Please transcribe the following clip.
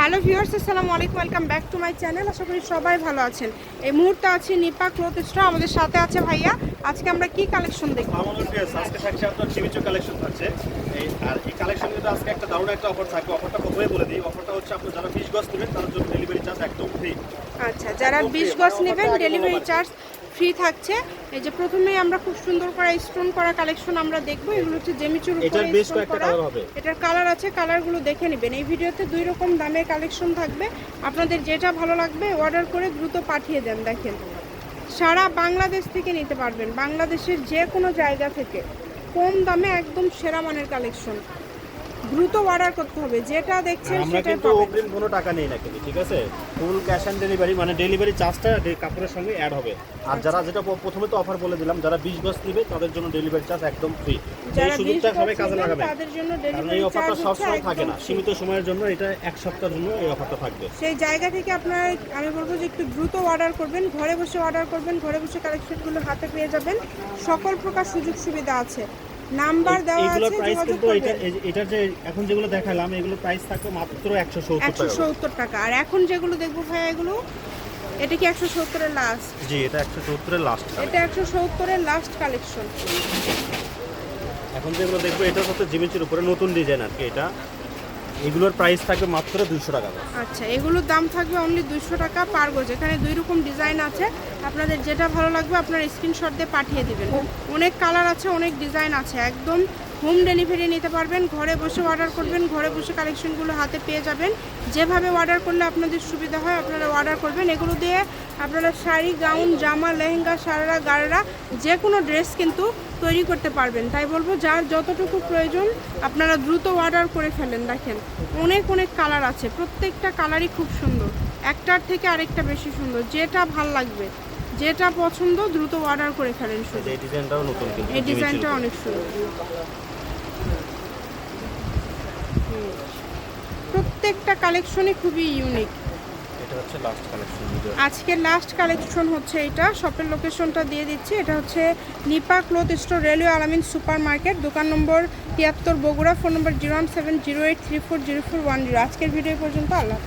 Hello viewers আসসালামু আলাইকুম welcome back to my channel. আশা করি সবাই ভালো আছেন। এই মুহূর্তে আছি নিপা ক্লথ স্টোর আমাদের সাথে আছে ভাইয়া। আজকে আমরা কি কালেকশন দেখব? আমাদের আজকে থাকছে আপনার চিমিচু কালেকশন থাকছে। এই আর এই কালেকশন কিন্তু আজকে একটা দারুণ একটা অফার থাকবে। অফারটা প্রথমে বলে দিই অফারটা হচ্ছে আপনার যারা বিশ গজ নেবেন তার জন্য ডেলিভারি চার্জ একদম ফ্রি আচ্ছা যারা বিশ গজ নেবেন ডেলিভারি চার্জ ফ্রি থাকছে। এই যে প্রথমেই আমরা খুব সুন্দর করা স্টোন করা কালেকশন আমরা দেখব। এগুলো হচ্ছে জেমিচুর এটার উপরে করা। কালার হবে। এটার কালার আছে কালারগুলো দেখে নেবেন। এই ভিডিওতে দুই রকম দামের কালেকশন থাকবে। আপনাদের যেটা ভালো লাগবে অর্ডার করে দ্রুত পাঠিয়ে দেন দেখেন। সারা বাংলাদেশ থেকে নিতে পারবেন। বাংলাদেশের যে কোনো জায়গা থেকে কম দামে একদম সেরা মানের কালেকশন দ্রুত অর্ডার করতে হবে যেটা দেখছেন আমরা কিন্তু অগ্রিম কোনো টাকা নেই না কিন্তু ঠিক আছে? ফুল ক্যাশ অন ডেলিভারি মানে ডেলিভারি চার্জটা কাপড়ের সঙ্গে অ্যাড হবে। আর যারা যেটা প্রথমে তো অফার বলে দিলাম যারা বিশ গজ নেবে তাদের জন্য ডেলিভারি চার্জ একদম ফ্রি এই যারা সুযোগটা সবাই কাজে লাগাবে তাদের জন্য ডেলিভারি এই অফারটা চার্জ সবসময় থাকে না। সীমিত সময়ের জন্য এটা এক সপ্তাহের জন্য এই অফারটা থাকবে। সেই জায়গা থেকে আপনারা আমি বলব যে একটু দ্রুত অর্ডার করবেন ঘরে বসে অর্ডার করবেন ঘরে বসে কালেকশনগুলো হাতে পেয়ে যাবেন। সকল প্রকার সুযোগ সুবিধা আছে। নাম্বার দেওয়া আছে প্রাইস কিন্তু এটা এটার যে এখন যেগুলো দেখালাম এগুলো প্রাইস থাকবে মাত্র একশো সত্তর একশো টাকা 170 টাকা। আর এখন যেগুলো দেখব ভাই এগুলো এটা কি একশো সত্তরের লাস্ট জি এটা একশো এর লাস্ট এটা একশো এর লাস্ট কালেকশন এখন যেগুলো দেখব এটা হচ্ছে জিমিচির উপরে নতুন ডিজাইন আর কি এটা। এগুলোর প্রাইস থাকবে মাত্র দুশো টাকা আচ্ছা এগুলোর দাম থাকবে অনলি দুশো টাকা পার গজ। এখানে দুই রকম ডিজাইন আছে। আপনাদের যেটা ভালো লাগবে, আপনার স্ক্রিনশট দিয়ে পাঠিয়ে দেবেন। অনেক কালার আছে, অনেক ডিজাইন আছে। একদম হোম ডেলিভারি নিতে পারবেন, ঘরে বসে অর্ডার করবেন, ঘরে বসে কালেকশনগুলো হাতে পেয়ে যাবেন। যেভাবে অর্ডার করলে আপনাদের সুবিধা হয়, আপনারা অর্ডার করবেন। এগুলো দিয়ে আপনারা শাড়ি, গাউন, জামা, লেহেঙ্গা, সারারা গাড়রা যে কোনো ড্রেস কিন্তু তৈরি করতে পারবেন। তাই বলব, যার যতটুকু প্রয়োজন, আপনারা দ্রুত অর্ডার করে ফেলেন। দেখেন, অনেক অনেক কালার আছে। প্রত্যেকটা কালারই খুব সুন্দর। একটার থেকে আরেকটা বেশি সুন্দর। যেটা ভালো লাগবে। যেটা পছন্দ দ্রুত অর্ডার করে ফেলেন শুধু। এই ডিজাইনটাও নতুন কিন্তু এই ডিজাইনটা অনেক সুন্দর। প্রত্যেকটা কালেকশনই খুবই ইউনিক এটা হচ্ছে লাস্ট কালেকশন আজকের লাস্ট কালেকশন হচ্ছে এটা শপের লোকেশনটা দিয়ে দিচ্ছি। এটা হচ্ছে Nipa cloth store railway Al-Amin super market দোকান নম্বর তিয়াত্তর Bogura phone number zero one seven zero eight three four zero four one zero. আজকের ভিডিও পর্যন্ত আল্লাহ।